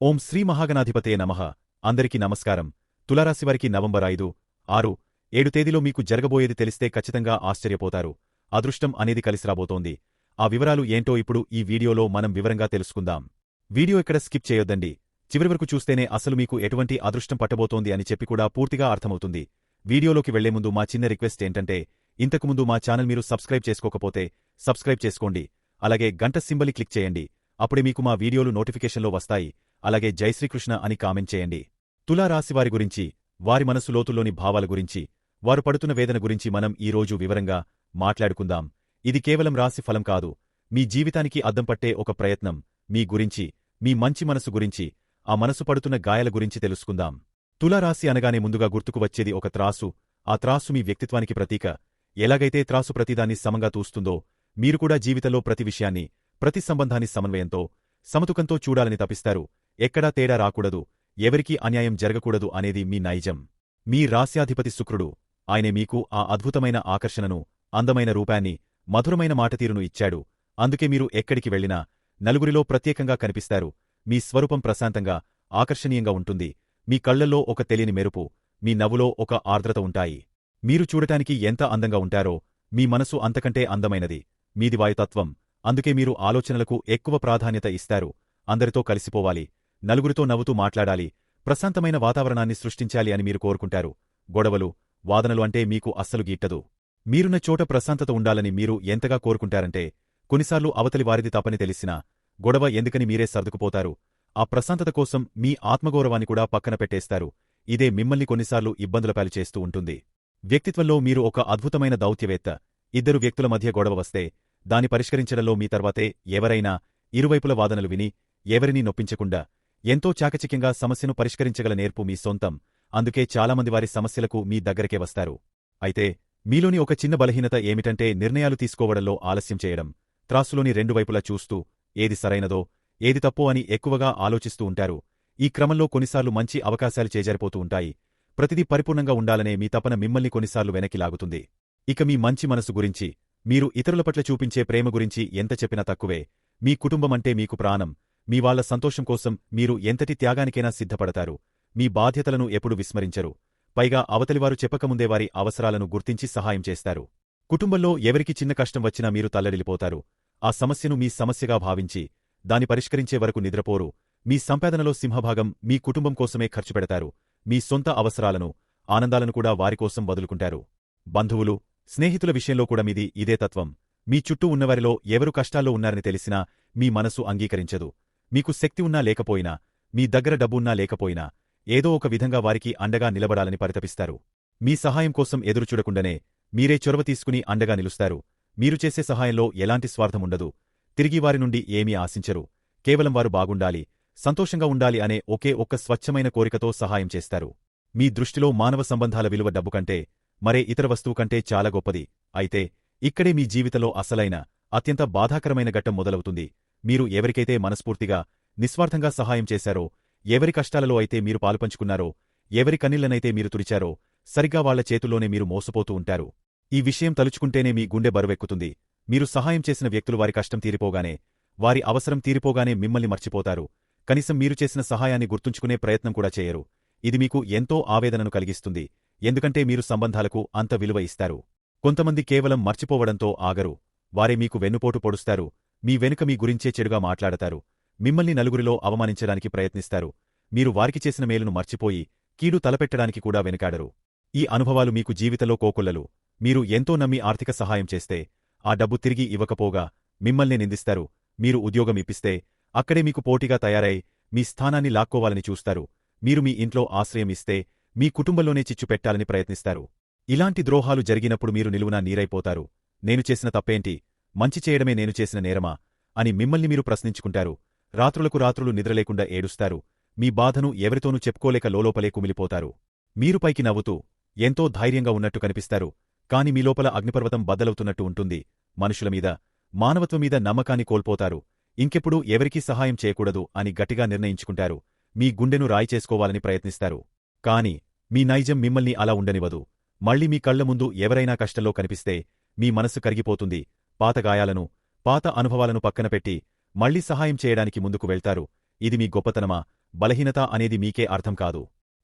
ఓం శ్రీ మహాగణాధిపతే నమః. అందరికీ నమస్కారం. తులారాశివారికి నవంబర్ ఐదు ఆరు ఏడు తేదీలో మీకు జరగబోయేది తెలిస్తే ఖచ్చితంగా ఆశ్చర్యపోతారు. అదృష్టం అనేది కలిసి రాబోతోంది ఆ వివరాలు ఏంటో ఇప్పుడు ఈ వీడియోలో మనం వివరంగా తెలుసుకుందాం. వీడియో ఇక్కడ స్కిప్ చేయొద్దండి. చివరి వరకు చూస్తేనే అసలు మీకు ఎటువంటి అదృష్టం పట్టబోతోంది అని చెప్పి కూడా పూర్తిగా అర్థమవుతుంది. వీడియోలోకి వెళ్ళే ముందు మా చిన్న రిక్వెస్ట్ ఏంటంటే ఇంతకుముందు మా ఛానల్ మీరు సబ్స్క్రైబ్ చేసుకోకపోతే సబ్స్క్రైబ్ చేసుకోండి. అలాగే గంట సింబలి క్లిక్ చేయండి. అప్పుడే మీకు మా వీడియోలు నోటిఫికేషన్లో వస్తాయి. అలాగే జైశ్రీకృష్ణ అని కామెంట్ చేయండి. తులారాశివారి గురించి వారి మనసు లోతుల్లోని భావాల గురించి వారు పడుతున్న వేదన గురించి మనం ఈ రోజు వివరంగా మాట్లాడుకుందాం. ఇది కేవలం రాశి ఫలం కాదు. మీ జీవితానికి అద్దం పట్టే ఒక ప్రయత్నం మీ గురించి మీ మంచి మనసు గురించి ఆ మనసు పడుతున్న గాయాల గురించి తెలుసుకుందాం. తులారాశి అనగానే ముందుగా గుర్తుకు వచ్చేది ఒక త్రాసు. ఆ త్రాసు మీ వ్యక్తిత్వానికి ప్రతీక. ఎలాగైతే త్రాసు ప్రతిదాన్ని సమంగా తూస్తుందో మీరు కూడా జీవితంలో ప్రతి విషయాన్ని ప్రతి సంబంధాన్ని సమన్వయంతో సమతుకంతో చూడాలని తపిస్తారు. ఎక్కడా తేడా రాకూడదు. ఎవరికీ అన్యాయం జరగకూడదు అనేది మీ నైజం. మీ రాస్యాధిపతి శుక్రుడు ఆయనే మీకు ఆ అద్భుతమైన ఆకర్షణను అందమైన రూపాన్ని మధురమైన మాటతీరును ఇచ్చాడు. అందుకే మీరు ఎక్కడికి వెళ్ళినా నలుగురిలో ప్రత్యేకంగా కనిపిస్తారు. మీ స్వరూపం ప్రశాంతంగా ఆకర్షణీయంగా ఉంటుంది. మీ కళ్ళల్లో ఒక తెలియని మెరుపు మీ నవ్వులో ఒక ఆర్ద్రత ఉంటాయి. మీరు చూడటానికి ఎంత అందంగా ఉంటారో మీ మనసు అంతకంటే అందమైనది. మీది వాయుతత్వం. అందుకే మీరు ఆలోచనలకు ఎక్కువ ప్రాధాన్యత ఇస్తారు. అందరితో కలిసిపోవాలి. నలుగురితో నవ్వుతూ మాట్లాడాలి ప్రశాంతమైన వాతావరణాన్ని సృష్టించాలి అని మీరు కోరుకుంటారు. గొడవలు వాదనలు అంటే మీకు అస్సలు గీట్టదు. మీరున్న చోట ప్రశాంతత ఉండాలని మీరు ఎంతగా కోరుకుంటారంటే కొన్నిసార్లు అవతలి వారిది తప్పని తెలిసినా గొడవ ఎందుకని మీరే సర్దుకుపోతారు. ఆ ప్రశాంతత కోసం మీ ఆత్మగౌరవాన్ని కూడా పక్కన పెట్టేస్తారు. ఇదే మిమ్మల్ని కొన్నిసార్లు ఇబ్బందుల పాలుచేస్తూ ఉంటుంది. వ్యక్తిత్వంలో మీరు ఒక అద్భుతమైన దౌత్యవేత్త. ఇద్దరు వ్యక్తుల మధ్య గొడవ వస్తే దాని పరిష్కరించడంలో మీ తర్వాతే ఎవరైనా ఇరువైపుల వాదనలు విని ఎవరినీ నొప్పించకుండా ఎంతో చాకచక్యంగా సమస్యను పరిష్కరించగల నేర్పు మీ సొంతం. అందుకే చాలామంది వారి సమస్యలకు మీ దగ్గరకే వస్తారు. అయితే మీలోని ఒక చిన్న బలహీనత ఏమిటంటే నిర్ణయాలు తీసుకోవడంలో ఆలస్యం చేయడం. త్రాసులోని రెండు వైపులా చూస్తూ ఏది సరైనదో ఏది తప్పో అని ఎక్కువగా ఆలోచిస్తూ ఉంటారు. ఈ క్రమంలో కొన్నిసార్లు మంచి అవకాశాలు చేజారిపోతూ ఉంటాయి. ప్రతిదీ పరిపూర్ణంగా ఉండాలనే మీ తపన మిమ్మల్ని కొన్నిసార్లు వెనక్కి లాగుతుంది. ఇక మీ మంచి మనసు గురించి మీరు ఇతరుల పట్ల చూపించే ప్రేమ గురించి ఎంత చెప్పినా తక్కువే. మీ కుటుంబమంటే మీకు ప్రాణం. మీ వాళ్ళ సంతోషం కోసం మీరు ఎంతటి త్యాగానికైనా సిద్ధపడతారు. మీ బాధ్యతలను ఎప్పుడు విస్మరించరు. పైగా అవతలివారు చెప్పకముందే వారి అవసరాలను గుర్తించి సహాయం చేస్తారు. కుటుంబంలో ఎవరికి చిన్న కష్టం వచ్చినా మీరు తల్లడిల్లిపోతారు. ఆ సమస్యను మీ సమస్యగా భావించి దాని పరిష్కరించే వరకు నిద్రపోరు. మీ సంపాదనలో సింహభాగం మీ కుటుంబం కోసమే ఖర్చు పెడతారు. మీ సొంత అవసరాలను ఆనందాలను కూడా వారికోసం వదులుకుంటారు. బంధువులు స్నేహితుల విషయంలో కూడా మీది ఇదే తత్వం. మీ చుట్టూ ఉన్నవారిలో ఎవరు కష్టాల్లో ఉన్నారని తెలిసినా మీ మనసు అంగీకరించదు. మీకు శక్తి ఉన్నా లేకపోయినా మీ దగ్గర డబ్బున్నా లేకపోయినా ఏదో ఒక విధంగా వారికి అండగా నిలబడాలని పరితపిస్తారు. మీ సహాయం కోసం ఎదురుచూడకుండానే మీరే చొరవ తీసుకుని అండగా నిలుస్తారు. మీరు చేసే సహాయంలో ఎలాంటి స్వార్థముండదు తిరిగి వారి నుండి ఏమీ ఆశించరు. కేవలం వారు బాగుండాలి సంతోషంగా ఉండాలి అనే ఒకే ఒక్క స్వచ్ఛమైన కోరికతో సహాయం చేస్తారు. మీ దృష్టిలో మానవ సంబంధాల విలువ డబ్బు కంటే మరే ఇతర వస్తువు కంటే చాలా గొప్పది. అయితే ఇక్కడే మీ జీవితంలో అసలైన అత్యంత బాధాకరమైన ఘట్టం మొదలవుతుంది. మీరు ఎవరికైతే మనస్ఫూర్తిగా నిస్వార్థంగా సహాయం చేశారో ఎవరి కష్టాలలో అయితే మీరు పాలుపంచుకున్నారో ఎవరి కన్నీళ్ళనైతే మీరు తుడిచారో సరిగ్గా వాళ్ళ చేతుల్లోనే మీరు మోసపోతూ ఉంటారు. ఈ విషయం తలుచుకుంటేనే మీ గుండె బరువెక్కుతుంది. మీరు సహాయం చేసిన వ్యక్తులు వారి కష్టం తీరిపోగానే వారి అవసరం తీరిపోగానే మిమ్మల్ని మర్చిపోతారు. కనీసం మీరు చేసిన సహాయాన్ని గుర్తుంచుకునే ప్రయత్నం కూడా చేయరు. ఇది మీకు ఎంతో ఆవేదనను కలిగిస్తుంది. ఎందుకంటే మీరు సంబంధాలకు అంత విలువ ఇస్తారు. కొంతమంది కేవలం మర్చిపోవడంతో ఆగరు. వారే మీకు వెన్నుపోటు పొడుస్తారు. మీ వెనుక మీ గురించే చెడుగా మాట్లాడతారు. మిమ్మల్ని నలుగురిలో అవమానించడానికి ప్రయత్నిస్తారు. మీరు వారికి చేసిన మేలును మర్చిపోయి కీడు తలపెట్టడానికి కూడా వెనుకాడరు. ఈ అనుభవాలు మీకు జీవితంలో కోకొల్లలు. మీరు ఎంతో నమ్మి ఆర్థిక సహాయం చేస్తే ఆ డబ్బు తిరిగి ఇవ్వకపోగా మిమ్మల్ని నిందిస్తారు. మీరు ఉద్యోగం ఇప్పిస్తే అక్కడే మీకు పోటీగా తయారై మీ స్థానాన్ని లాక్కోవాలని చూస్తారు. మీరు మీ ఇంట్లో ఆశ్రయం ఇస్తే మీ కుటుంబంలోనే చిచ్చు పెట్టాలని ప్రయత్నిస్తారు. ఇలాంటి ద్రోహాలు జరిగినప్పుడు మీరు నిలువునా నీరైపోతారు. నేను చేసిన తప్పేంటి? మంచి చేయడమే నేను చేసిన నేరమా? అని మిమ్మల్ని మీరు ప్రశ్నించుకుంటారు. రాత్రులకు రాత్రులు నిద్రలేకుండా ఏడుస్తారు. మీ బాధను ఎవరితోనూ చెప్పుకోలేక లోలోపలే కుమిలిపోతారు. మీరు పైకి నవ్వుతూ ఎంతో ధైర్యంగా ఉన్నట్టు కనిపిస్తారు. కాని మీలోపల అగ్నిపర్వతం బద్దలవుతున్నట్టు ఉంటుంది. మనుషుల మీద మానవత్వం మీద నమ్మకాన్ని కోల్పోతారు. ఇంకెప్పుడు ఎవరికీ సహాయం చేయకూడదు అని గట్టిగా నిర్ణయించుకుంటారు. మీ గుండెను రాయి చేసుకోవాలని ప్రయత్నిస్తారు. కాని మీ నైజం మిమ్మల్ని అలా ఉండనివదు మళ్ళీ మీ కళ్ళ ముందు ఎవరైనా కష్టంలో కనిపిస్తే మీ మనస్సు కరిగిపోతుంది. పాత గాయాలను పాత అనుభవాలను పక్కనపెట్టి మళ్ళీ సహాయం చేయడానికి ముందుకు వెళ్తారు. ఇది మీ గొప్పతనమా? బలహీనత అనేది మీకే అర్థం కాదు.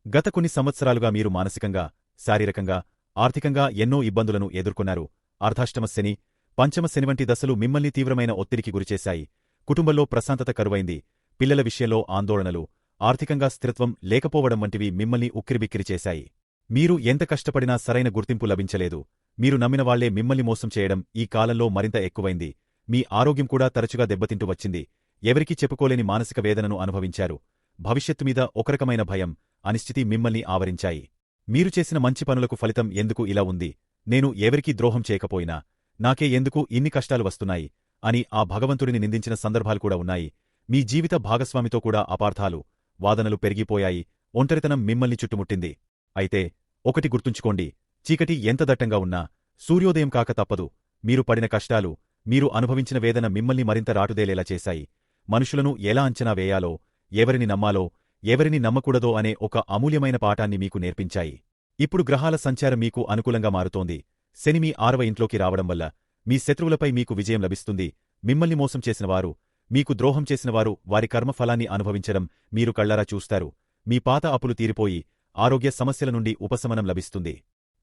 గత కొన్ని సంవత్సరాలుగా మీరు మానసికంగా శారీరకంగా ఆర్థికంగా ఎన్నో ఇబ్బందులను ఎదుర్కొన్నారు. అర్ధాష్టమ శని పంచమ శని వంటి దశలు మిమ్మల్ని తీవ్రమైన ఒత్తిడికి గురిచేశాయి. కుటుంబంలో ప్రశాంతత కరువైంది. పిల్లల విషయంలో ఆందోళనలు ఆర్థికంగా స్థిరత్వం లేకపోవడం వంటివి మిమ్మల్ని ఉక్కిరిబిక్కిరి చేశాయి. మీరు ఎంత కష్టపడినా సరైన గుర్తింపు లభించలేదు. మీరు నమ్మినవాళ్ళే మిమ్మల్ని మోసం చేయడం ఈ కాలంలో మరింత ఎక్కువైంది. మీ ఆరోగ్యం కూడా తరచుగా దెబ్బతింటూ వచ్చింది. ఎవరికీ చెప్పుకోలేని మానసిక వేదనను అనుభవించారు. భవిష్యత్తు మీద ఒకరకమైన భయం అనిశ్చితి మిమ్మల్ని ఆవరించాయి. మీరు చేసిన మంచి పనులకు ఫలితం ఎందుకు ఇలా ఉంది? నేను ఎవరికీ ద్రోహం చేయకపోయినా నాకే ఎందుకు ఇన్ని కష్టాలు వస్తున్నాయి అని ఆ భగవంతుడిని నిందించిన సందర్భాలు కూడా ఉన్నాయి. మీ జీవిత భాగస్వామితో కూడా అపార్థాలు వాదనలు పెరిగిపోయాయి. ఒంటరితనం మిమ్మల్ని చుట్టుముట్టింది. అయితే ఒకటి గుర్తుంచుకోండి. చీకటి ఎంత దట్టంగా ఉన్నా సూర్యోదయం కాక తప్పదు. మీరు పడిన కష్టాలు మీరు అనుభవించిన వేదన మిమ్మల్ని మరింత రాటుదేలేలా చేశాయి. మనుషులను ఎలా అంచనా వేయాలో ఎవరిని నమ్మాలో ఎవరిని నమ్మకూడదో అనే ఒక అమూల్యమైన పాఠాన్ని మీకు నేర్పించాయి. ఇప్పుడు గ్రహాల సంచారం మీకు అనుకూలంగా మారుతోంది. శని మీ ఆరవ ఇంట్లోకి రావడం వల్ల మీ శత్రువులపై మీకు విజయం లభిస్తుంది. మిమ్మల్ని మోసం చేసినవారు మీకు ద్రోహం చేసినవారు వారి కర్మఫలాన్ని అనుభవించడం మీరు కళ్ళారా చూస్తారు. మీ పాత అప్పులు తీరిపోయి ఆరోగ్య సమస్యల నుండి ఉపశమనం లభిస్తుంది.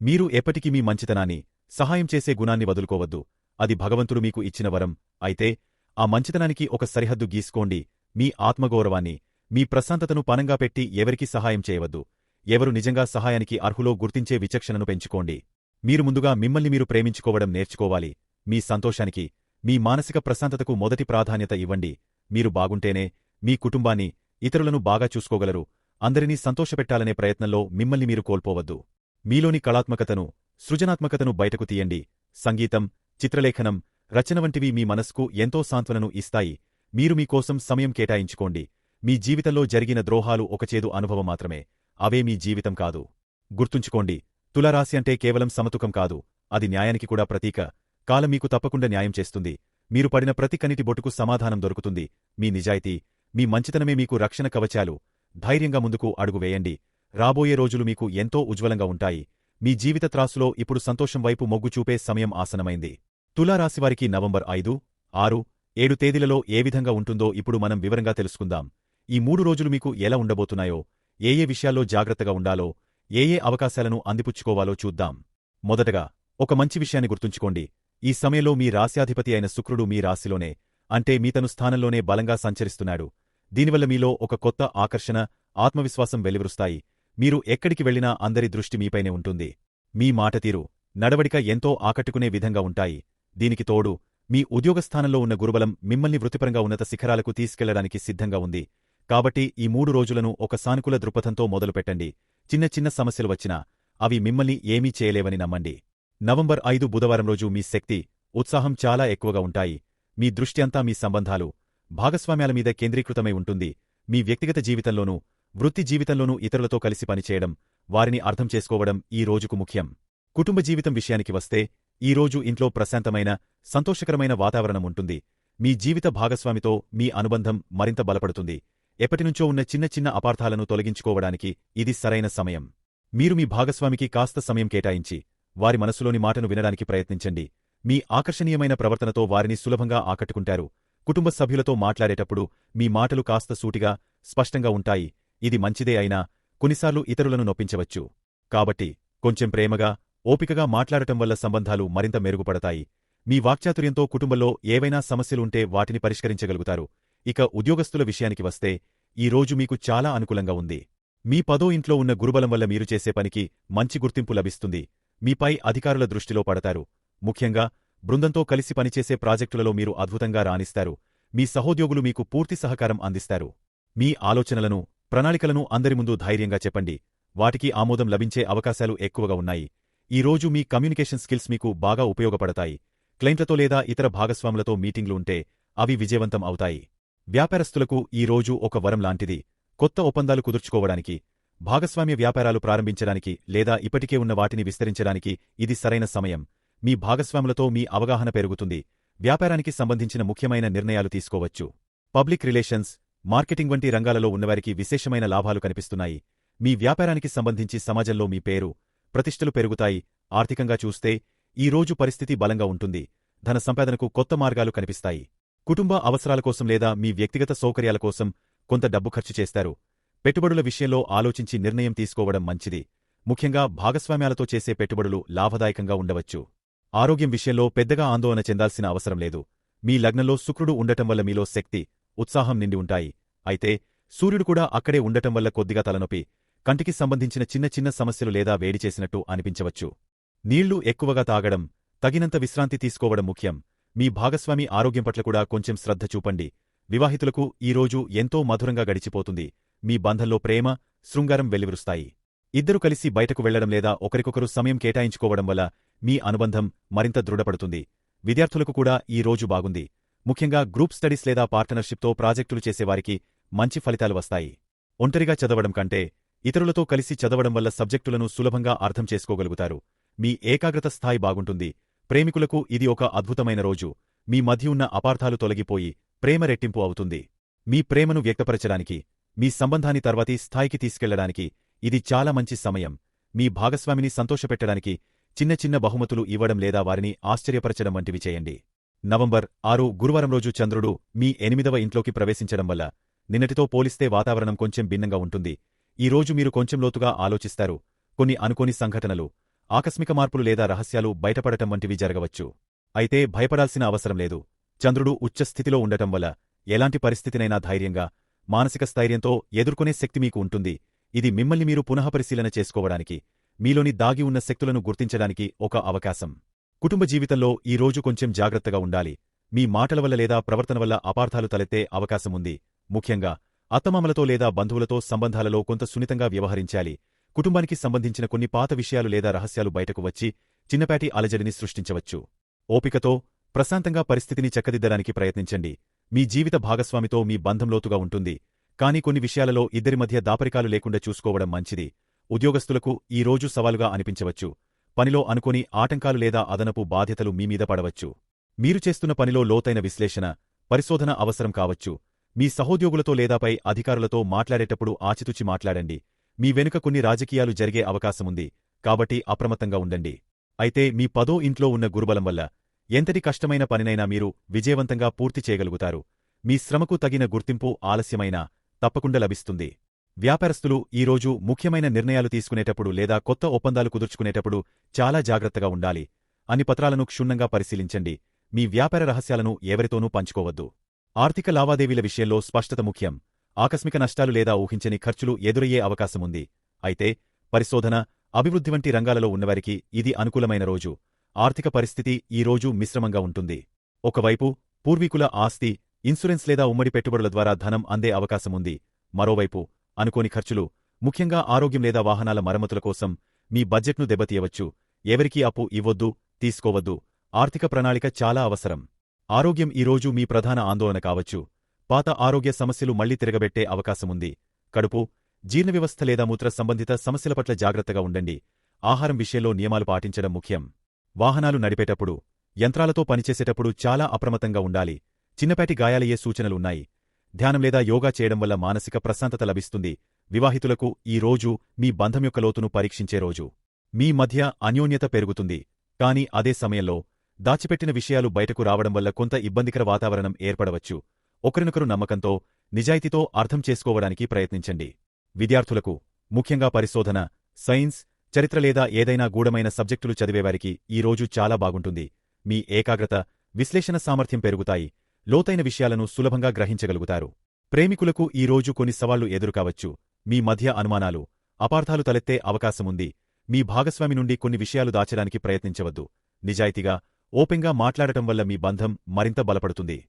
మీరు ఎప్పటికీ మీ మంచితనాన్ని సహాయం చేసే గుణాన్ని వదులుకోవద్దు. అది భగవంతుడు మీకు ఇచ్చిన వరం. అయితే ఆ మంచితనానికి ఒక సరిహద్దు గీసుకోండి. మీ ఆత్మగౌరవాన్ని మీ ప్రశాంతతను పనంగా పెట్టి ఎవరికీ సహాయం చేయవద్దు. ఎవరు నిజంగా సహాయానికి అర్హులో గుర్తించే విచక్షణను పెంచుకోండి. మీరు ముందుగా మిమ్మల్ని మీరు ప్రేమించుకోవడం నేర్చుకోవాలి. మీ సంతోషానికి మీ మానసిక ప్రశాంతతకు మొదటి ప్రాధాన్యత ఇవ్వండి. మీరు బాగుంటేనే మీ కుటుంబాన్ని ఇతరులను బాగా చూసుకోగలరు. అందరినీ సంతోషపెట్టాలనే ప్రయత్నంలో మిమ్మల్ని మీరు కోల్పోవద్దు. మీలోని కళాత్మకతను సృజనాత్మకతను బయటకు తీయండి. సంగీతం చిత్రలేఖనం రచన వంటివి మీ మనస్కు ఎంతో సాంత్వనను ఇస్తాయి. మీరు మీకోసం సమయం కేటాయించుకోండి. మీ జీవితంలో జరిగిన ద్రోహాలు ఒకచేదు అనుభవం మాత్రమే. అవే మీ జీవితం కాదు. గుర్తుంచుకోండి తులరాశి అంటే కేవలం సమతుకం కాదు. అది న్యాయానికి కూడా ప్రతీక. కాలం మీకు తప్పకుండా న్యాయం చేస్తుంది. మీరు పడిన ప్రతి కనిటి బొటుకు సమాధానం దొరుకుతుంది. మీ నిజాయితీ మీ మంచితనమే మీకు రక్షణ కవచాలు. ధైర్యంగా ముందుకు అడుగు వేయండి. రాబోయే రోజులు మీకు ఎంతో ఉజ్వలంగా ఉంటాయి. మీ జీవిత త్రాసులో ఇప్పుడు సంతోషం వైపు మొగ్గు చూపే సమయం ఆసనమైంది తులారాశివారికి నవంబర్ ఐదు ఆరు ఏడు తేదీలలో ఏ విధంగా ఉంటుందో ఇప్పుడు మనం వివరంగా తెలుసుకుందాం. ఈ మూడు రోజులు మీకు ఎలా ఉండబోతున్నాయో ఏ ఏ విషయాల్లో జాగ్రత్తగా ఉండాలో ఏ ఏ అవకాశాలను అందిపుచ్చుకోవాలో చూద్దాం. మొదటగా ఒక మంచి విషయాన్ని గుర్తుంచుకోండి. ఈ సమయంలో మీ రాశ్యాధిపతి అయిన శుక్రుడు మీ రాశిలోనే అంటే మీ తను స్థానంలోనే బలంగా సంచరిస్తున్నాడు. దీనివల్ల మీలో ఒక కొత్త ఆకర్షణ ఆత్మవిశ్వాసం వెలివరుస్తాయి. మీరు ఎక్కడికి వెళ్ళినా అందరి దృష్టి మీపైనే ఉంటుంది. మీ మాటతీరు నడవడిక ఎంతో ఆకట్టుకునే విధంగా ఉంటాయి. దీనికి తోడు మీ ఉద్యోగస్థానంలో ఉన్న గురుబలం మిమ్మల్ని వృత్తిపరంగా ఉన్నత శిఖరాలకు తీసుకెళ్ళడానికి సిద్ధంగా ఉంది. కాబట్టి ఈ మూడు రోజులను ఒక సానుకూల దృక్పథంతో మొదలుపెట్టండి. చిన్న చిన్న సమస్యలు వచ్చినా అవి మిమ్మల్ని ఏమీ చేయలేవని నమ్మండి. నవంబర్ ఐదు బుధవారం రోజు మీ శక్తి ఉత్సాహం చాలా ఎక్కువగా ఉంటాయి. మీ దృష్టి అంతా మీ సంబంధాలు భాగస్వామ్యాల మీద కేంద్రీకృతమై ఉంటుంది. మీ వ్యక్తిగత జీవితంలోనూ వృత్తి జీవితంలోనూ ఇతరులతో కలిసి పనిచేయడం వారిని అర్థం చేసుకోవడం ఈ రోజుకు ముఖ్యం. కుటుంబ జీవితం విషయానికి వస్తే ఈ రోజు ఇంట్లో ప్రశాంతమైన సంతోషకరమైన వాతావరణం ఉంటుంది. మీ జీవిత భాగస్వామితో మీ అనుబంధం మరింత బలపడుతుంది. ఎప్పటినుంచో ఉన్న చిన్న చిన్న అపార్థాలను తొలగించుకోవడానికి ఇది సరైన సమయం. మీరు మీ భాగస్వామికి కాస్త సమయం కేటాయించి వారి మనసులోని మాటను వినడానికి ప్రయత్నించండి. మీ ఆకర్షణీయమైన ప్రవర్తనతో వారిని సులభంగా ఆకట్టుకుంటారు. కుటుంబ సభ్యులతో మాట్లాడేటప్పుడు మీ మాటలు కాస్త సూటిగా స్పష్టంగా ఉంటాయి. ఇది మంచిదే అయినా కొన్నిసార్లు ఇతరులను నొప్పించవచ్చు. కాబట్టి కొంచెం ప్రేమగా ఓపికగా మాట్లాడటం వల్ల సంబంధాలు మరింత మెరుగుపడతాయి. మీ వాక్చాతుర్యంతో కుటుంబంలో ఏవైనా సమస్యలుంటే వాటిని పరిష్కరించగలుగుతారు. ఇక ఉద్యోగస్తుల విషయానికి వస్తే ఈ రోజు మీకు చాలా అనుకూలంగా ఉంది. మీ పదో ఇంట్లో ఉన్న గురుబలం వల్ల మీరు చేసే పనికి మంచి గుర్తింపు లభిస్తుంది. మీపై అధికారుల దృష్టిలో పడతారు. ముఖ్యంగా బృందంతో కలిసి పనిచేసే ప్రాజెక్టులలో మీరు అద్భుతంగా రాణిస్తారు. మీ సహోద్యోగులు మీకు పూర్తి సహకారం అందిస్తారు. మీ ఆలోచనలను ప్రణాళికలను అందరి ముందు ధైర్యంగా చెప్పండి. వాటికి ఆమోదం లభించే అవకాశాలు ఎక్కువగా ఉన్నాయి. ఈ రోజు మీ కమ్యూనికేషన్ స్కిల్స్ మీకు బాగా ఉపయోగపడతాయి. క్లయింట్లతో లేదా ఇతర భాగస్వాములతో మీటింగ్లు ఉంటే అవి విజయవంతం అవుతాయి. వ్యాపారస్తులకు ఈ రోజు ఒక వరం లాంటిది. కొత్త ఒప్పందాలు కుదుర్చుకోవడానికి భాగస్వామ్య వ్యాపారాలు ప్రారంభించడానికి లేదా ఇప్పటికే ఉన్న వాటిని విస్తరించడానికి ఇది సరైన సమయం. మీ భాగస్వాములతో మీ అవగాహన పెరుగుతుంది. వ్యాపారానికి సంబంధించిన ముఖ్యమైన నిర్ణయాలు తీసుకోవచ్చు. పబ్లిక్ రిలేషన్స్ మార్కెటింగ్ వంటి రంగాలలో ఉన్నవారికి విశేషమైన లాభాలు కనిపిస్తున్నాయి. మీ వ్యాపారానికి సంబంధించి సమాజంలో మీ పేరు ప్రతిష్టలు పెరుగుతాయి. ఆర్థికంగా చూస్తే ఈ రోజు పరిస్థితి బలంగా ఉంటుంది. ధన సంపాదనకు కొత్త మార్గాలు కనిపిస్తాయి. కుటుంబ అవసరాల కోసం లేదా మీ వ్యక్తిగత సౌకర్యాల కోసం కొంత డబ్బు ఖర్చు చేస్తారు. పెట్టుబడుల విషయంలో ఆలోచించి నిర్ణయం తీసుకోవడం మంచిది. ముఖ్యంగా భాగస్వామ్యాలతో చేసే పెట్టుబడులు లాభదాయకంగా ఉండవచ్చు. ఆరోగ్యం విషయంలో పెద్దగా ఆందోళన చెందాల్సిన అవసరం లేదు. మీ లగ్నంలో శుక్రుడు ఉండటం వల్ల మీలో శక్తి ఉత్సాహం నిండి ఉంటాయి. అయితే సూర్యుడు కూడా అక్కడే ఉండటం వల్ల కొద్దిగా తలనొప్పి కంటికి సంబంధించిన చిన్న చిన్న సమస్యలు లేదా వేడి చేసినట్టు అనిపించవచ్చు. నీళ్ళు ఎక్కువగా తాగడం తగినంత విశ్రాంతి తీసుకోవడం ముఖ్యం. మీ భాగస్వామి ఆరోగ్యం పట్ల కూడా కొంచెం శ్రద్ధ చూపండి. వివాహితులకు ఈ రోజు ఎంతో మధురంగా గడిచిపోతుంది. మీ బంధంలో ప్రేమ శృంగారం వెల్లివిరుస్తాయి. ఇద్దరు కలిసి బయటకు వెళ్ళడం లేదా ఒకరికొకరు సమయం కేటాయించుకోవడం వల్ల మీ అనుబంధం మరింత దృఢపడుతుంది. విద్యార్థులకు కూడా ఈ రోజు బాగుంది. ముఖ్యంగా గ్రూప్ స్టడీస్ లేదా పార్ట్నర్షిప్తో ప్రాజెక్టులు చేసేవారికి మంచి ఫలితాలు వస్తాయి. ఒంటరిగా చదవడం కంటే ఇతరులతో కలిసి చదవడం వల్ల సబ్జెక్టులను సులభంగా అర్థం చేసుకోగలుగుతారు. మీ ఏకాగ్రత స్థాయి బాగుంటుంది. ప్రేమికులకు ఇది ఒక అద్భుతమైన రోజు. మీ మధ్య ఉన్న అపార్థాలు తొలగిపోయి ప్రేమ రెట్టింపు అవుతుంది. మీ ప్రేమను వ్యక్తపరచడానికి మీ సంబంధాన్ని తర్వాతి స్థాయికి తీసుకెళ్ళడానికి ఇది చాలా మంచి సమయం. మీ భాగస్వామిని సంతోషపెట్టడానికి చిన్న చిన్న బహుమతులు ఇవ్వడం లేదా వారిని ఆశ్చర్యపరచడం వంటివి చేయండి. నవంబర్ ఆరు గురువారం రోజు చంద్రుడు మీ ఎనిమిదవ ఇంట్లోకి ప్రవేశించడం వల్ల నిన్నటితో పోలిస్తే వాతావరణం కొంచెం భిన్నంగా ఉంటుంది. ఈ రోజు మీరు కొంచెం లోతుగా ఆలోచిస్తారు. కొన్ని అనుకోని సంఘటనలు ఆకస్మిక మార్పులు లేదా రహస్యాలు బయటపడటం వంటివి జరగవచ్చు. అయితే భయపడాల్సిన అవసరం లేదు. చంద్రుడు ఉచ్చస్థితిలో ఉండటం వల్ల ఎలాంటి పరిస్థితినైనా ధైర్యంగా మానసిక స్థైర్యంతో ఎదుర్కొనే శక్తి మీకు ఉంటుంది. ఇది మిమ్మల్ని మీరు పునఃపరిశీలన చేసుకోవడానికి మీలోని దాగి ఉన్న శక్తులను గుర్తించడానికి ఒక అవకాశం. కుటుంబ జీవితంలో ఈ రోజు కొంచెం జాగ్రత్తగా ఉండాలి. మీ మాటల వల్ల లేదా ప్రవర్తన వల్ల అపార్థాలు తలెత్తే అవకాశముంది ముఖ్యంగా అత్తమామలతో లేదా బంధువులతో సంబంధాలలో కొంత సున్నితంగా వ్యవహరించాలి. కుటుంబానికి సంబంధించిన కొన్ని పాత విషయాలు లేదా రహస్యాలు బయటకు వచ్చి చిన్నపాటి అలజడిని సృష్టించవచ్చు. ఓపికతో ప్రశాంతంగా పరిస్థితిని చక్కదిద్దడానికి ప్రయత్నించండి. మీ జీవిత భాగస్వామితో మీ బంధం లోతుగా ఉంటుంది. కానీ కొన్ని విషయాలలో ఇద్దరి మధ్య దాపరికాలు లేకుండా చూసుకోవడం మంచిది. ఉద్యోగస్తులకు ఈ రోజు సవాలుగా అనిపించవచ్చు. పనిలో అనుకోని ఆటంకాలు లేదా అదనపు బాధ్యతలు మీమీద పడవచ్చు. మీరు చేస్తున్న పనిలో లోతైన విశ్లేషణ పరిశోధన అవసరం కావచ్చు. మీ సహోద్యోగులతో లేదాపై అధికారులతో మాట్లాడేటప్పుడు ఆచితూచి మాట్లాడండి. మీ వెనుక కొన్ని రాజకీయాలు జరిగే అవకాశముంది కాబట్టి అప్రమత్తంగా ఉండండి. అయితే మీ పదో ఇంట్లో ఉన్న గురుబలం వల్ల ఎంతటి కష్టమైన పనినైనా మీరు విజయవంతంగా పూర్తి చేయగలుగుతారు. మీ శ్రమకు తగిన గుర్తింపు ఆలస్యమైనా తప్పకుండా లభిస్తుంది. వ్యాపారస్తులు ఈరోజు ముఖ్యమైన నిర్ణయాలు తీసుకునేటప్పుడు లేదా కొత్త ఒప్పందాలు కుదుర్చుకునేటప్పుడు చాలా జాగ్రత్తగా ఉండాలి. అన్ని పత్రాలను క్షుణ్ణంగా పరిశీలించండి. మీ వ్యాపార రహస్యాలను ఎవరితోనూ పంచుకోవద్దు. ఆర్థిక లావాదేవీల విషయంలో స్పష్టత ముఖ్యం. ఆకస్మిక నష్టాలు లేదా ఊహించని ఖర్చులు ఎదురయ్యే అవకాశముంది అయితే పరిశోధన అభివృద్ధి వంటి రంగాలలో ఉన్నవారికి ఇది అనుకూలమైన రోజు. ఆర్థిక పరిస్థితి ఈ రోజు మిశ్రమంగా ఉంటుంది. ఒకవైపు పూర్వీకుల ఆస్తి ఇన్సూరెన్స్ లేదా ఉమ్మడి పెట్టుబడుల ద్వారా ధనం అందే అవకాశముంది మరోవైపు అనుకోని ఖర్చులు ముఖ్యంగా ఆరోగ్యం లేదా వాహనాల మరమ్మతుల కోసం మీ బడ్జెట్ను దెబ్బతీయవచ్చు. ఎవరికీ అప్పు ఇవ్వొద్దు తీసుకోవద్దు. ఆర్థిక ప్రణాళిక చాలా అవసరం. ఆరోగ్యం ఈరోజు మీ ప్రధాన ఆందోళన కావచ్చు. పాత ఆరోగ్య సమస్యలు మళ్ళీ తిరగబెట్టే అవకాశముంది కడుపు జీర్ణ వ్యవస్థ లేదా మూత్ర సంబంధిత సమస్యల పట్ల జాగ్రత్తగా ఉండండి. ఆహారం విషయంలో నియమాలు పాటించడం ముఖ్యం. వాహనాలు నడిపేటప్పుడు యంత్రాలతో పనిచేసేటప్పుడు చాలా అప్రమత్తంగా ఉండాలి. చిన్నపాటి గాయాలయ్యే సూచనలున్నాయి ధ్యానం లేదా యోగా చేయడం వల్ల మానసిక ప్రశాంతత లభిస్తుంది. వివాహితులకు ఈ రోజు మీ బంధం యొక్క లోతును పరీక్షించే రోజు. మీ మధ్య అన్యోన్యత పెరుగుతుంది. కాని అదే సమయంలో దాచిపెట్టిన విషయాలు బయటకు రావడం వల్ల కొంత ఇబ్బందికర వాతావరణం ఏర్పడవచ్చు. ఒకరినొకరు నమ్మకంతో నిజాయితీతో అర్థం చేసుకోవడానికి ప్రయత్నించండి. విద్యార్థులకు ముఖ్యంగా పరిశోధన సైన్స్ చరిత్ర లేదా ఏదైనా గూఢమైన సబ్జెక్టులు చదివేవారికి ఈ రోజు చాలా బాగుంటుంది. మీ ఏకాగ్రత విశ్లేషణ సామర్థ్యం పెరుగుతాయి. లోతైన విషయాలను సులభంగా గ్రహించగలుగుతారు. ప్రేమికులకు ఈ రోజు కొన్ని సవాళ్ళు ఎదురుకావచ్చు. మీ మధ్య అనుమానాలు అపార్థాలు తలెత్తే అవకాశముంది. మీ భాగస్వామి నుండి కొన్ని విషయాలు దాచడానికి ప్రయత్నించవద్దు. నిజాయితీగా ఓపెన్గా మాట్లాడటం వల్ల మీ బంధం మరింత బలపడుతుంది.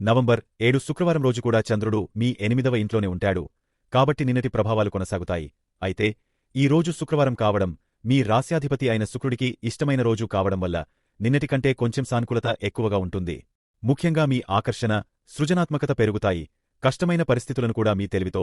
నవంబర్ ఏడు శుక్రవారం రోజు కూడా చంద్రుడు మీ ఎనిమిదవ ఇంట్లోనే ఉంటాడు. కాబట్టి నిన్నటి ప్రభావాలు కొనసాగుతాయి. అయితే ఈ రోజు శుక్రవారం కావడం మీ రాస్యాధిపతి అయిన శుక్రుడికి ఇష్టమైన రోజు కావడం వల్ల నిన్నటి కంటే కొంచెం సానుకూలత ఎక్కువగా ఉంటుంది. ముఖ్యంగా మీ ఆకర్షణ సృజనాత్మకత పెరుగుతాయి. కష్టమైన పరిస్థితులను కూడా మీ తెలివితో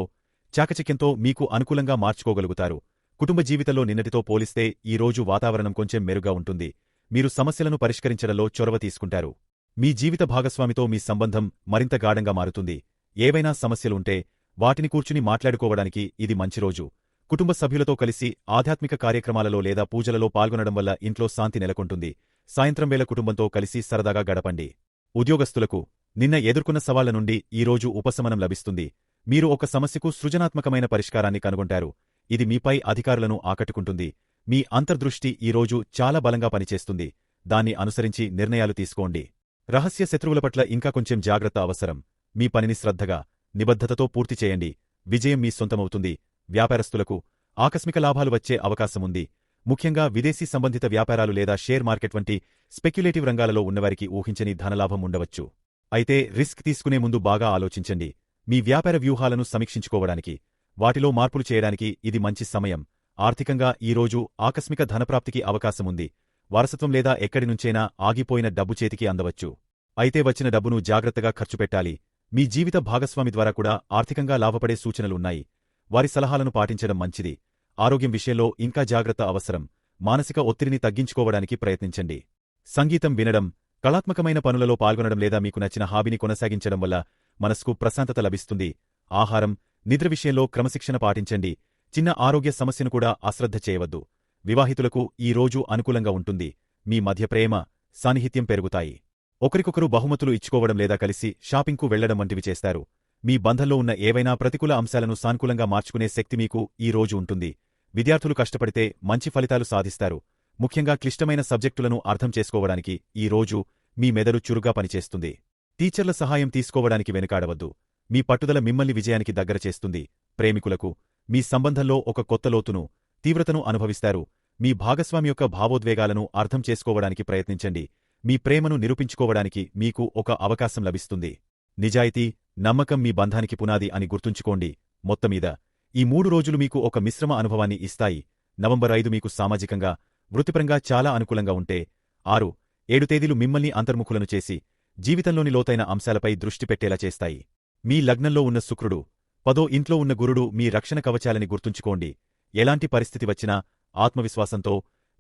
చాకచక్యంతో మీకు అనుకూలంగా మార్చుకోగలుగుతారు. కుటుంబ జీవితంలో నిన్నటితో పోలిస్తే ఈ రోజు వాతావరణం కొంచెం మెరుగ్గా ఉంటుంది. మీరు సమస్యలను పరిష్కరించడంలో చొరవ తీసుకుంటారు. మీ జీవిత భాగస్వామితో మీ సంబంధం మరింత గాఢంగా మారుతుంది. ఏవైనా సమస్యలుంటే వాటిని కూర్చుని మాట్లాడుకోవడానికి ఇది మంచి రోజు. కుటుంబ సభ్యులతో కలిసి ఆధ్యాత్మిక కార్యక్రమాలలో లేదా పూజలలో పాల్గొనడం వల్ల ఇంట్లో శాంతి నెలకొంటుంది. సాయంత్రం వేళ కుటుంబంతో కలిసి సరదాగా గడపండి. ఉద్యోగస్తులకు నిన్న ఎదుర్కొన్న సవాళ్ళ నుండి ఈరోజు ఉపశమనం లభిస్తుంది. మీరు ఒక సమస్యకు సృజనాత్మకమైన పరిష్కారాన్ని కనుగొంటారు. ఇది మీపై అధికారులను ఆకట్టుకుంటుంది. మీ అంతర్దృష్టి ఈరోజు చాలా బలంగా పనిచేస్తుంది. దాన్ని అనుసరించి నిర్ణయాలు తీసుకోండి. రహస్య శత్రువుల పట్ల ఇంకా కొంచెం జాగ్రత్త అవసరం. మీ పనిని శ్రద్ధగా నిబద్ధతతో పూర్తి చేయండి. విజయం మీ సొంతమవుతుంది. వ్యాపారస్తులకు ఆకస్మిక లాభాలు వచ్చే అవకాశముంది ముఖ్యంగా విదేశీ సంబంధిత వ్యాపారాలు లేదా షేర్ మార్కెట్ వంటి స్పెక్యులేటివ్ రంగాలలో ఉన్నవారికి ఊహించని ధనలాభం ఉండవచ్చు. అయితే రిస్క్ తీసుకునే ముందు బాగా ఆలోచించండి. మీ వ్యాపార వ్యూహాలను సమీక్షించుకోవడానికి వాటిలో మార్పులు చేయడానికి ఇది మంచి సమయం. ఆర్థికంగా ఈరోజు ఆకస్మిక ధనప్రాప్తికి అవకాశముంది వారసత్వం లేదా ఎక్కడి నుంచైనా ఆగిపోయిన డబ్బు చేతికి అందవచ్చు. అయితే వచ్చిన డబ్బును జాగ్రత్తగా ఖర్చుపెట్టాలి మీ జీవిత భాగస్వామి ద్వారా కూడా ఆర్థికంగా లాభపడే సూచనలున్నాయి వారి సలహాలను పాటించడం మంచిది. ఆరోగ్యం విషయంలో ఇంకా జాగ్రత్త అవసరం. మానసిక ఒత్తిడిని తగ్గించుకోవడానికి ప్రయత్నించండి. సంగీతం వినడం కళాత్మకమైన పనులలో పాల్గొనడం లేదా మీకు నచ్చిన హాబీని కొనసాగించడం వల్ల మనస్కు ప్రశాంతత లభిస్తుంది. ఆహారం నిద్ర విషయంలో క్రమశిక్షణ పాటించండి. చిన్న ఆరోగ్య సమస్యను కూడా అశ్రద్ధ చేయవద్దు. వివాహితులకు ఈ రోజు అనుకూలంగా ఉంటుంది. మీ మధ్య ప్రేమ సాన్నిహిత్యం పెరుగుతాయి. ఒకరికొకరు బహుమతులు ఇచ్చుకోవడం లేదా కలిసి షాపింగ్కు వెళ్ళడం వంటివి చేస్తారు. మీ బంధంలో ఉన్న ఏవైనా ప్రతికూల అంశాలను సానుకూలంగా మార్చుకునే శక్తి మీకు ఈ రోజు ఉంటుంది. విద్యార్థులు కష్టపడితే మంచి ఫలితాలు సాధిస్తారు. ముఖ్యంగా క్లిష్టమైన సబ్జెక్టులను అర్థం చేసుకోవడానికి ఈ రోజు మీ మెదడు చురుగ్గా పనిచేస్తుంది. టీచర్ల సహాయం తీసుకోవడానికి వెనుకాడవద్దు. మీ పట్టుదల మిమ్మల్ని విజయానికి దగ్గర చేస్తుంది. ప్రేమికులకు మీ సంబంధంలో ఒక కొత్త లోతును తీవ్రతను అనుభవిస్తారు. మీ భాగస్వామి యొక్క భావోద్వేగాలను అర్థం చేసుకోవడానికి ప్రయత్నించండి. మీ ప్రేమను నిరూపించుకోవడానికి మీకు ఒక అవకాశం లభిస్తుంది. నిజాయితీ నమ్మకం మీ బంధానికి పునాది అని గుర్తుంచుకోండి. మొత్తమీద ఈ మూడు రోజులు మీకు ఒక మిశ్రమ అనుభవాన్ని ఇస్తాయి. నవంబర్ ఐదు మీకు సామాజికంగా వృత్తిపరంగా చాలా అనుకూలంగా ఉంటే ఆరు ఏడు తేదీలు మిమ్మల్ని అంతర్ముఖులను చేసి జీవితంలోని లోతైన అంశాలపై దృష్టి పెట్టేలా చేస్తాయి. మీ లగ్నంలో ఉన్న శుక్రుడు పదో ఇంట్లో ఉన్న గురుడు మీ రక్షణ కవచాలని గుర్తుంచుకోండి. ఎలాంటి పరిస్థితి వచ్చినా ఆత్మవిశ్వాసంతో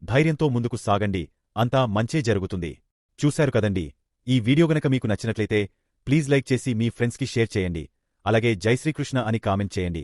ధైర్యంతో ముందుకు సాగండి. అంతా మంచే జరుగుతుంది. చూశారు కదండి? ఈ వీడియో గనక మీకు నచ్చినట్లయితే ప్లీజ్ లైక్ చేసి మీ ఫ్రెండ్స్కి షేర్ చేయండి. అలాగే జై శ్రీకృష్ణ అని కామెంట్ చేయండి.